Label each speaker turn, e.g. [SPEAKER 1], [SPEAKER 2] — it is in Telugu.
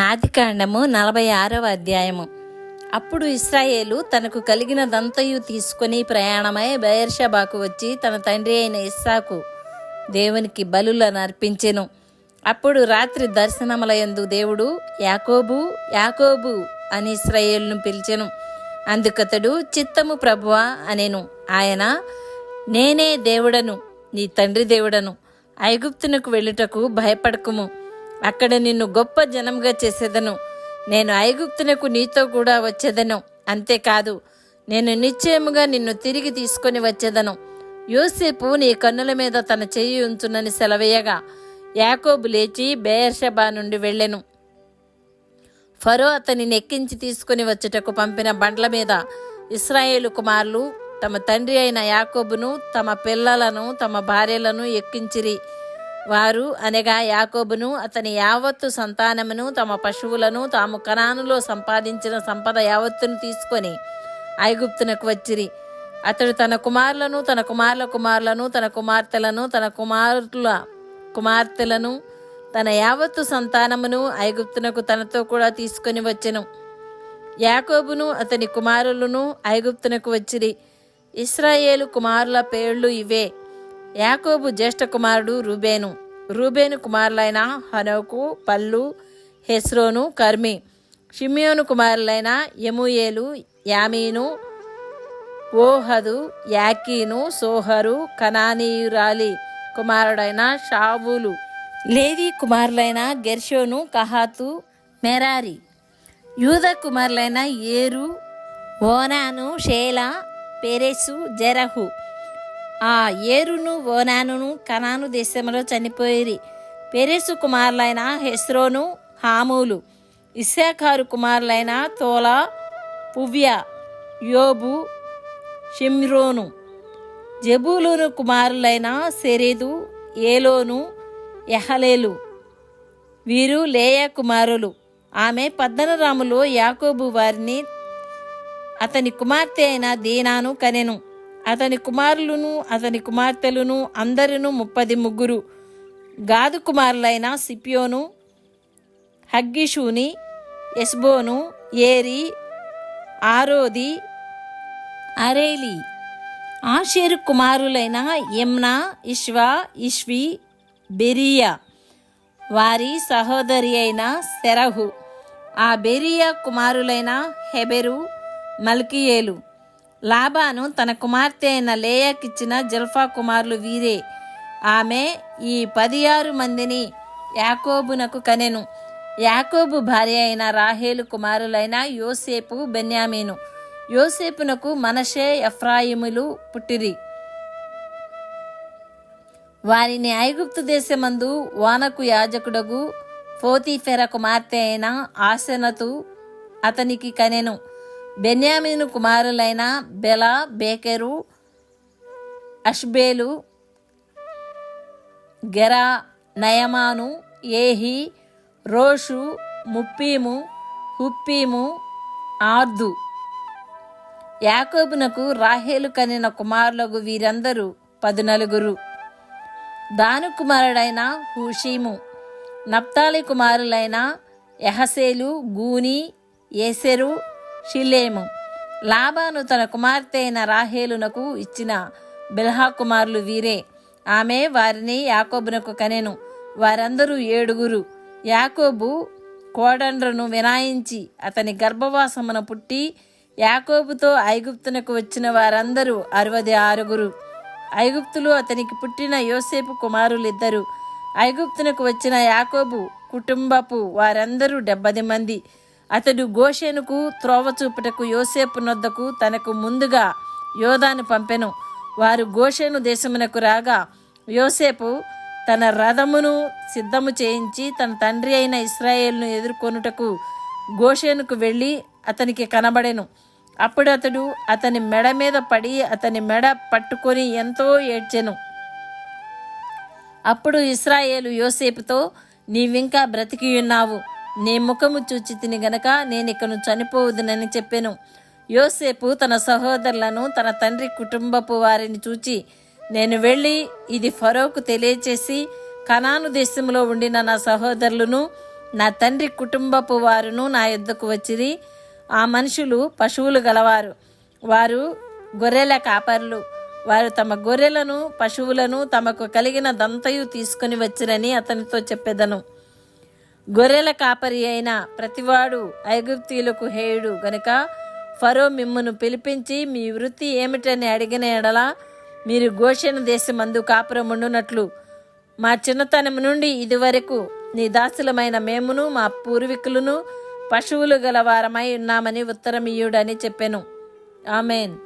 [SPEAKER 1] ఆదికాండము నలభై ఆరవ అధ్యాయము. అప్పుడు ఇస్రాయేలు తనకు కలిగినదంతయు తీసుకొని ప్రయాణమై బయర్షబాకు వచ్చి తన తండ్రి అయిన ఇస్సాకు దేవునికి బలులను అర్పించెను అప్పుడు రాత్రి దర్శనములయందు దేవుడు యాకోబు యాకోబు అని ఇస్రాయేల్ను పిలిచెను. అందుకతడు చిత్తము ప్రభువా అనెను. ఆయన నేనే దేవుడను నీ తండ్రి దేవుడను. ఐగుప్తునకు వెళ్ళుటకు భయపడకుము. అక్కడ నిన్ను గొప్ప జనంగా చేసేదను. నేను ఐగుప్తునకు నీతో కూడా వచ్చేదను. అంతేకాదు నేను నిశ్చయముగా నిన్ను తిరిగి తీసుకొని వచ్చేదను. యోసేపు నీ కన్నుల మీద తన చెయ్యి ఉంచునని సెలవేయగా యాకోబు లేచి బేర్షబా నుండి వెళ్ళెను. ఫరో అతని ఎక్కించి తీసుకుని వచ్చుటకు పంపిన బండ్ల మీద ఇస్రాయేలు కుమారులు తమ తండ్రి అయిన యాకోబును తమ పిల్లలను తమ భార్యలను ఎక్కించిరి. వారు అనగా యాకోబును అతని యావత్తు సంతానమును తమ పశువులను తాము కనానులో సంపాదించిన సంపద యావత్తును తీసుకొని ఐగుప్తునకు వచ్చిరి. అతడు తన కుమారులను తన కుమారుల కుమారులను తన కుమార్తెలను తన కుమారుల కుమార్తెలను తన యావత్తు సంతానమును ఐగుప్తునకు తనతో కూడా తీసుకొని వచ్చెను. యాకోబును అతని కుమారులను ఐగుప్తునకు వచ్చిరి. ఇస్రాయేలు కుమారుల పేర్లు ఇవే. యాకోబు జ్యేష్ఠ కుమారుడు రూబేను. రూబేను కుమారులైన హనోకు పల్లు హెస్రోను కర్మి. షిమియోను కుమారులైన యముయేలు యామీను ఓహదు యాకీను సోహరు కనానీయురాలి కుమారుడైన షావులు. లేవి కుమారులైన గెర్షోను కహాతు మెరారి. యూద కుమారులైన ఏరు ఓనాను షేలా పెరెసు జెరహు. ఆ ఏరును ఓనానును కనాను దేశంలో చనిపోయిరి. పెరేసు కుమారులైన హెస్రోను హామూలు. ఇస్సాకారు కుమారులైన తోలా పువ్య యోబు షిమ్రోను. జబూలును కుమారులైన సెరేదు ఏలోను ఎహలేలు వీరు లేయా కుమారులు. ఆమె పద్దనరాములో యాకోబు వారిని అతని కుమార్తె అయిన దీనాను కనెను. అతని కుమారులను అతని కుమార్తెలను అందరును ముప్పది ముగ్గురు. గాదు కుమారులైన సిపియోను Haggi Shuni Ezbon Eri Arodi Areli. Asher కుమారులైన Imnah Ishvah Ishvi Beriah. వారి సహోదరి అయిన సెరహు. ఆ బెరియా కుమారులైన హెబెరు మల్కియేలు. లాబాను తన కుమార్తె అయిన లేయాకిచ్చిన జల్ఫా కుమారులు వీరే. ఆమె ఈ పది ఆరు మందిని యాకోబునకు కనెను. యాకోబు భార్య అయిన రాహేలు కుమారులైన యోసేపు బెన్యామీను. యోసేపునకు మనషే ఎఫ్రాయిములు పుట్టిరి. వారిని ఐగుప్తు దేశమందు వానకు యాజకుడగు ఫోతీఫెర కుమార్తె అయిన ఆసనతు అతనికి కనెను. బెన్యామీను కుమారులైన బెల బేకెరు అష్బేలు గెరా నయమాను ఏహి రోషు ముప్పీము హుప్పీము ఆర్దు. యాకోబునకు రాహేలు కనిన కుమారులకు వీరందరూ పదునలుగురు. దాను కుమారుడైన హూషీము నప్తాలి కుమారులైన యహసేలు గూని ఏసెరు షిలేము లాబాను తన కుమార్తె అయిన రాహేలునకు ఇచ్చిన బిల్హా కుమారులు వీరే. ఆమె వారిని యాకోబునకు కనెను. వారందరూ ఏడుగురు. యాకోబు కోడండ్రను వినాయించి అతని గర్భవాసమున పుట్టి యాకోబుతో ఐగుప్తునకు వచ్చిన వారందరూ అరవది ఆరుగురు. ఐగుప్తులు అతనికి పుట్టిన యోసేపు కుమారులిద్దరు. ఐగుప్తునకు వచ్చిన యాకోబు కుటుంబపు వారందరూ డెబ్బది మంది. అతడు గోషేనుకు త్రోవ చూపుటకు యోసేపు నొద్దకు తనకు ముందుగా యోధాను పంపెను. వారు గోషేను దేశమునకు రాగా యోసేపు తన రథమును సిద్ధము చేయించి తన తండ్రి అయిన ఇస్రాయేల్ను ఎదుర్కొనుటకు గోషేనుకు వెళ్ళి అతనికి కనబడెను. అప్పుడు అతడు అతని మెడ మీద పడి అతని మెడ పట్టుకొని ఎంతో ఏడ్చెను. అప్పుడు ఇస్రాయేలు యోసేపుతో నీవింకా బ్రతికి ఉన్నావు. నీ ముఖము చూచి తిని గనక నేను ఇకను చనిపోవదునని చెప్పాను. యోసేపు తన సహోదరులను తన తండ్రి కుటుంబపు వారిని చూచి నేను వెళ్ళి ఇది ఫరోకు తెలియచేసి కనాను దేశంలో ఉండిన నా సహోదరులను నా తండ్రి కుటుంబపు వారును నా యొద్దకు వచ్చిరి. ఆ మనుషులు పశువులు గలవారు. వారు గొర్రెల కాపర్లు. వారు తమ గొర్రెలను పశువులను తమకు కలిగిన దంతయు తీసుకుని వచ్చిరని అతనితో చెప్పెదను. గొర్రెల కాపరి అయిన ప్రతివాడు ఐగుప్తీయులకు హేయుడు గనుక ఫరో మిమ్మను పిలిపించి మీ వృత్తి ఏమిటని అడిగిన ఎడల మీరు ఘోషణ దేశమందు కాపురముండునట్లు మా చిన్నతనం నుండి ఇదివరకు నీ దాసులమైన మేమును మా పూర్వీకులను పశువులు గల వారమై ఉన్నామని ఉత్తరమియుడని చెప్పెను. ఆమెన్.